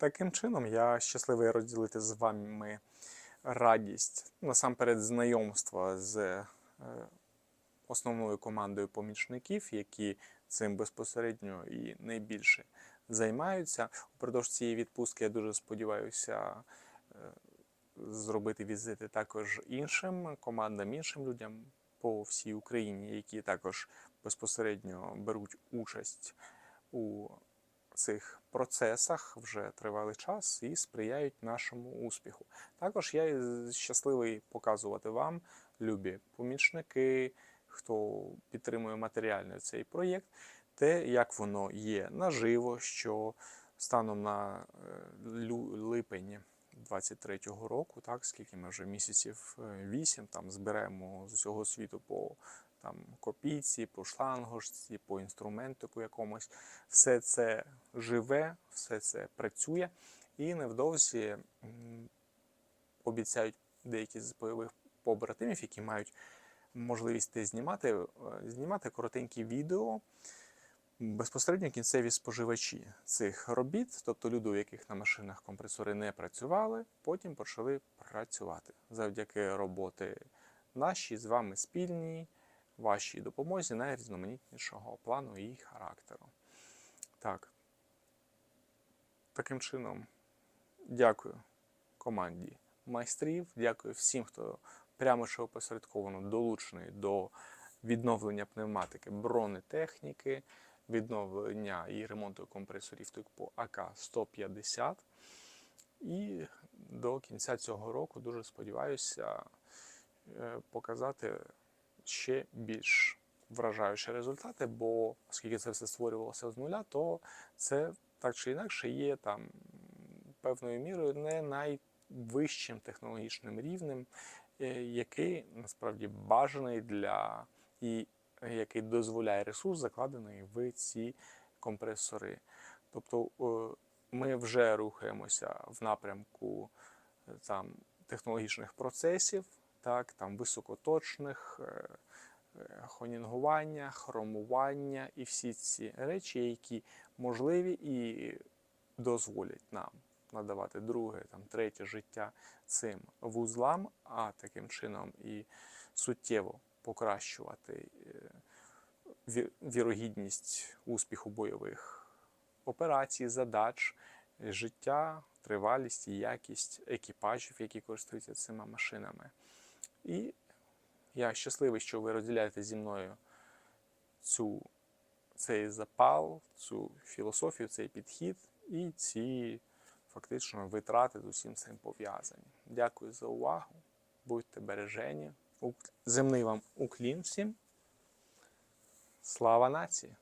Таким чином, я щасливий розділити з вами радість, насамперед, знайомства з е, основною командою помічників, які цим безпосередньо і найбільше займаються. Упродовж цієї відпустки я дуже сподіваюся е, зробити візити також іншим командам, іншим людям по всій Україні, які також безпосередньо беруть участь у цих процесах вже тривалий час і сприяють нашому успіху. Також я щасливий показувати вам, любі помічники, хто підтримує матеріально цей проєкт, те, як воно є наживо, що станом на е, липень 23-го року, так скільки ми вже місяців е, вісім там зберемо з усього світу по копійці, по шлангошці, по інструментику якомусь, все це живе, все це працює, і невдовзі обіцяють деякі з бойових побратимів, які мають можливість те знімати, е, знімати коротенькі відео. Безпосередньо кінцеві споживачі цих робіт, тобто люди, у яких на машинах компресори не працювали, потім почали працювати завдяки роботи нашій з вами спільній, вашій допомозі найрізноманітнішого плану і характеру. Так. Таким чином, дякую команді майстрів, дякую всім, хто прямо чи опосередковано долучений до відновлення пневматики бронетехніки, відновлення і ремонту компресорів типу АК-150. І до кінця цього року дуже сподіваюся е, показати ще більш вражаючі результати, бо оскільки це все створювалося з нуля, то це так чи інакше є там певною мірою не найвищим технологічним рівнем, е, який насправді бажаний для і який дозволяє ресурс, закладений в ці компресори. Тобто е, ми вже рухаємося в напрямку е, там, технологічних процесів, так, там, високоточних, е, е, хонінгування, хромування і всі ці речі, які можливі і дозволять нам надавати друге, там, третє життя цим вузлам, а таким чином і суттєво покращувати е, вірогідність успіху бойових операцій, задач, життя, тривалість і якість екіпажів, які користуються цими машинами. І я щасливий, що ви розділяєте зі мною цю, цей запал, цю філософію, цей підхід і ці фактично витрати з усім цим пов'язані. Дякую за увагу. Будьте бережені. Земний вам уклін всім. Слава нації!